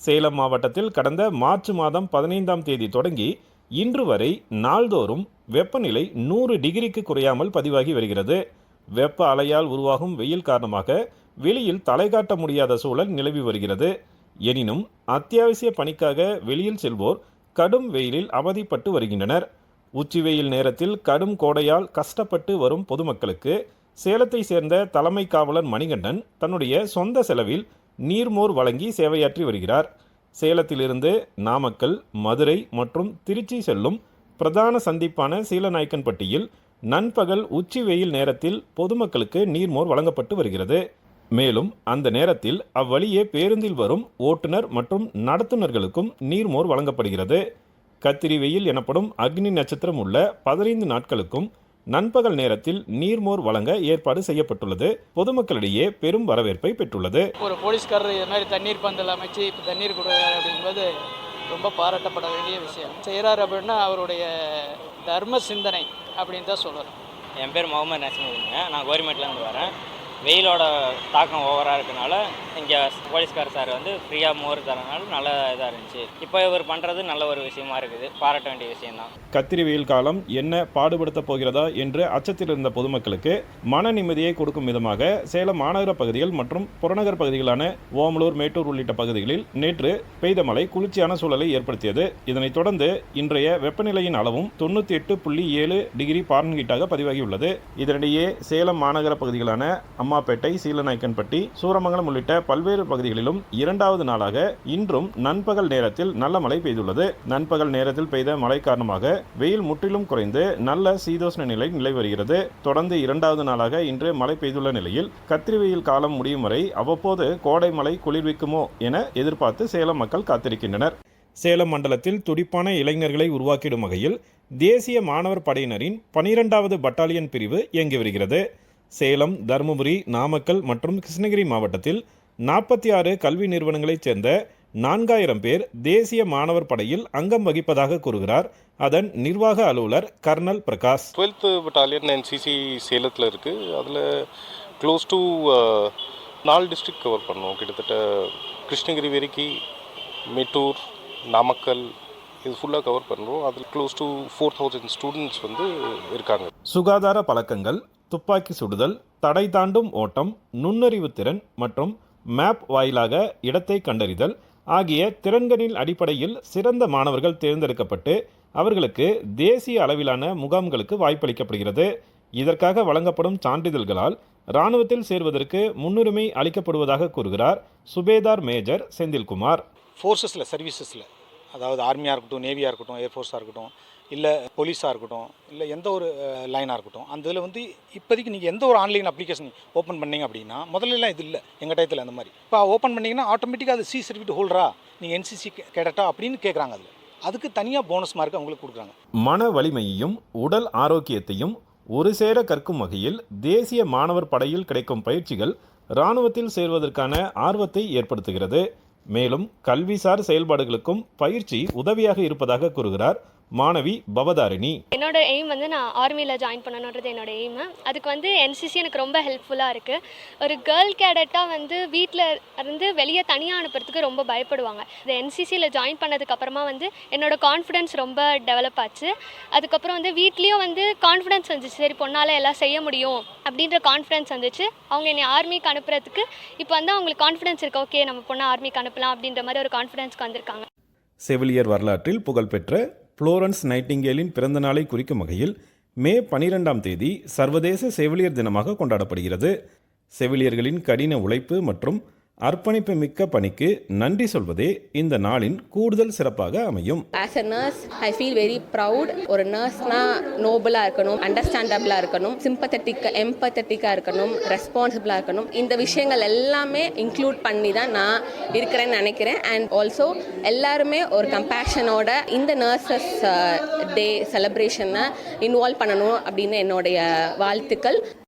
சேலம் மாவட்டத்தில் கடந்த மார்ச் மாதம் பதினைந்தாம் தேதி தொடங்கி இன்று வரை நாள்தோறும் வெப்பநிலை நூறு டிகிரிக்கு குறையாமல் பதிவாகி வருகிறது. வெப்ப அலையால் உருவாகும் வெயில் காரணமாக வெளியில் தலை காட்ட முடியாத சூழல் நிலவி வருகிறது. எனினும் அத்தியாவசிய பணிக்காக வெளியில் செல்வோர் கடும் வெயிலில் அவதிப்பட்டு வருகின்றனர். உச்சி வெயில் நேரத்தில் கடும் கோடையால் கஷ்டப்பட்டு வரும் பொதுமக்களுக்கு சேலத்தை சேர்ந்த தலைமை காவலர் மணிகண்டன் தன்னுடைய சொந்த செலவில் நீர்மோர் வழங்கி சேவையாற்றி வருகிறார். சேலத்திலிருந்து நாமக்கல் மதுரை மற்றும் திருச்சி செல்லும் பிரதான சந்திப்பான சீலநாயக்கன்பட்டியில் நண்பகல் உச்சி வெயில் நேரத்தில் பொதுமக்களுக்கு நீர்மோர் வழங்கப்பட்டு வருகிறது. மேலும் அந்த நேரத்தில் அவ்வழியே பேருந்தில் வரும் ஓட்டுநர் மற்றும் நடத்துனர்களுக்கும் நீர்மோர் வழங்கப்படுகிறது. கத்திரி வெயில் எனப்படும் அக்னி நட்சத்திரம் உள்ள பதினைந்து நாட்களுக்கும் நண்பகல் நேரத்தில் நீர்மோர் வழங்க ஏற்பாடு செய்யப்பட்டுள்ளது. பொதுமக்களிடையே பெரும் வரவேற்பை பெற்றுள்ளது. ஒரு போலீஸ்காரர் இது மாதிரி தண்ணீர் பந்தல் அமைச்சு இப்போ தண்ணீர் கொடு அப்படிங்கும்போது ரொம்ப பாராட்டப்பட வேண்டிய விஷயம். செய்கிறார் அப்படின்னா அவருடைய தர்ம சிந்தனை அப்படின்னு தான் சொல்லணும். என் பேர் முகமது நசீமுங்க நான் கோரிமேட்லேருந்து வரேன். வெயிலோட தாக்கம் ஓவராக இருக்கனால இங்கே போலீஸ்கார் சார் வந்து ஃப்ரீயாக மோர் தரனால நல்ல இதாக இருந்துச்சு. இப்போ இவர் பண்ணுறது நல்ல ஒரு விஷயமா இருக்குது. பாராட்ட வேண்டிய விஷயம்தான் கத்திரி வெயில் காலம் என்ன பாடுபடுத்தப் போகிறதா என்று அச்சத்தில் இருந்த பொதுமக்களுக்கு மன நிம்மதியை கொடுக்கும் விதமாக சேலம் மாநகர பகுதிகள் மற்றும் புறநகர் பகுதிகளான ஓமலூர் மேட்டூர் உள்ளிட்ட பகுதிகளில் நேற்று பெய்த மழை குளிர்ச்சியான சூழலை ஏற்படுத்தியது. இதனைத் தொடர்ந்து இன்றைய வெப்பநிலையின் அளவும் தொண்ணூற்றி எட்டு புள்ளி ஏழு டிகிரி பார்ன்ஹீட்டாக பதிவாகியுள்ளது. இதனிடையே சேலம் மாநகர பகுதிகளான அம்மாப்பேட்டை சீலநாயக்கன்பட்டி சூரமங்கலம் உள்ளிட்ட பல்வேறு பகுதிகளிலும் இரண்டாவது நாளாக இன்றும் நண்பகல் நேரத்தில் நல்ல மழை பெய்துள்ளது. நண்பகல் நேரத்தில் பெய்த மழை காரணமாக வெயில் முற்றிலும் குறைந்து நல்ல சீதோஷ்ண நிலை நிலை வருகிறது. தொடர்ந்து இரண்டாவது நாளாக இன்று மழை பெய்துள்ள நிலையில் கத்திரி வெயில் காலம் முடியும் வரை அவ்வப்போது கோடை மழை குளிர்விக்குமோ என எதிர்பார்த்து சேலம் மக்கள் காத்திருக்கின்றனர். சேலம் மண்டலத்தில் துடிப்பான இளைஞர்களை உருவாக்கிடும் வகையில் தேசிய மாணவர் படையினரின் பனிரெண்டாவது பட்டாலியன் பிரிவு இயங்கி வருகிறது. சேலம் தருமபுரி நாமக்கல் மற்றும் கிருஷ்ணகிரி மாவட்டத்தில் நாற்பத்தி ஆறு கல்வி நிறுவனங்களைச் சேர்ந்த நான்காயிரம் பேர் தேசிய மாணவர் படையில் அங்கம் வகிப்பதாக கூறுகிறார். அதன் நிர்வாக அலுவலர் colonel Prakash. Twelfth battalion NCC சேலத்தில் இருக்குது அதில் க்ளோஸ் டு நாலு டிஸ்ட்ரிக்ட் கவர் பண்ணோம் கிட்டத்தட்ட கிருஷ்ணகிரி வரைக்கும் மெட்டூர் நாமக்கல் இது ஃபுல்லாக கவர் பண்ணுறோம் அதில் close to four thousand students வந்து இருக்காங்க. சுகாதார பழக்கங்கள் துப்பாக்கி சுடுதல் தடை தாண்டும் ஓட்டம் நுண்ணறிவு திறன் மற்றும் மேப் வாயிலாக இடத்தை கண்டறிதல் ஆகிய திறன்களின் அடிப்படையில் சிறந்த மாணவர்கள் தேர்ந்தெடுக்கப்பட்டு அவர்களுக்கு தேசிய அளவிலான முகாம்களுக்கு வாய்ப்பளிக்கப்படுகிறது. இதற்காக வழங்கப்படும் சான்றிதழ்களால் இராணுவத்தில் சேர்வதற்கு முன்னுரிமை அளிக்கப்படுவதாக கூறுகிறார் சுபேதார் மேஜர் செந்தில்குமார். ஃபோர்ஸஸில் சர்வீசஸில் அதாவது ஆர்மியாக இருக்கட்டும் நேவியாக இருக்கட்டும் ஏர்ஃபோர்ஸாக இருக்கட்டும் இல்லை போலீஸாக இருக்கட்டும் இல்லை எந்த ஒரு லைனாக இருக்கட்டும் அந்த இதில் வந்து இப்போதைக்கு நீங்கள் எந்த ஒரு ஆன்லைன் அப்ளிகேஷன் ஓப்பன் பண்ணீங்க அப்படின்னா முதல்லலாம் இது இல்லை எங்கள் டயத்தில் அந்த மாதிரி. இப்போ ஓப்பன் பண்ணிங்கன்னா ஆட்டோமேட்டிக்காக அது சி சர்டிஃபிகேட் ஹோல்டரா நீங்கள் என்சிசி கேடட்டா அப்படின்னு கேட்குறாங்க அதில். அதுக்கு தனியாக போனஸ் மார்க் அவங்களுக்கு கொடுக்குறாங்க. மன வலிமையையும் உடல் ஆரோக்கியத்தையும் ஒரு சேர கற்கும் வகையில் தேசிய மாணவர் படையில் கிடைக்கும் பயிற்சிகள் இராணுவத்தில் சேர்வதற்கான ஆர்வத்தை ஏற்படுத்துகிறது. மேலும் கல்விசார் செயல்பாடுகளுக்கும் பயிற்சி உதவியாக இருப்பதாக கூறுகிறார் மாணவி பவதாரிணி. என்னோட எய்ம் வந்து நான் ஆர்மியில் ஜாயின் பண்ணணுன்றது என்னோட எய்மு அதுக்கு வந்து என்சிசி எனக்கு ரொம்ப ஹெல்ப்ஃபுல்லாக இருக்குது ஒரு கேர்ள் கேடட்டாக வந்து வீட்டில் இருந்து வெளியே தனியாக அனுப்புறதுக்கு ரொம்ப பயப்படுவாங்க. இந்த என்சிசியில் ஜாயின் பண்ணதுக்கு அப்புறமா வந்து என்னோட கான்ஃபிடென்ஸ் ரொம்ப டெவலப் ஆச்சு. அதுக்கப்புறம் வந்து வீட்லேயும் வந்து கான்ஃபிடென்ஸ் வந்துச்சு. சரி பொண்ணால் எல்லாம் செய்ய முடியும் அப்படின்ற கான்ஃபிடென்ஸ் வந்துச்சு. அவங்க என்னை ஆர்மிக்கு அனுப்புறதுக்கு இப்போ வந்து அவங்களுக்கு கான்ஃபிடென்ஸ் இருக்கு. ஓகே நம்ம பொண்ணை ஆர்மிக்கு அனுப்பலாம் அப்படின்ற மாதிரி ஒரு கான்ஃபிடென்ஸ்க்கு வந்திருக்காங்க. செவிலியர் வரலாற்றில் புகழ்பெற்ற புளோரன்ஸ் நைட்டிங்கேலின் பிறந்த நாளை குறிக்கும் வகையில் மே பனிரெண்டாம் தேதி சர்வதேச செவிலியர் தினமாக கொண்டாடப்படுகிறது. செவிலியர்களின் கடின உழைப்பு மற்றும் அர்ப்பணிப்பு மிக்க பணிக்கு நன்றி சொல்வதே இந்த நாளின் கூடுதல் சிறப்பாக அமையும். As a nurse I feel very proud ஒரு நர்ஸ்னா நோபலாக இருக்கணும் அண்டர்ஸ்டாண்டபிளாக இருக்கணும் சிம்பத்தட்டிக் எம்பத்தட்டிக்காக இருக்கணும் ரெஸ்பான்சிபிளாக இருக்கணும். இந்த விஷயங்கள் எல்லாமே இன்க்ளூட் பண்ணி தான் நான் இருக்கிறேன்னு நினைக்கிறேன். அண்ட் ஆல்சோ எல்லாருமே ஒரு கம்பேஷனோட இந்த நர்சஸ் டே செலிப்ரேஷனை இன்வால்வ் பண்ணணும் அப்படின்னு என்னுடைய வாழ்த்துக்கள்.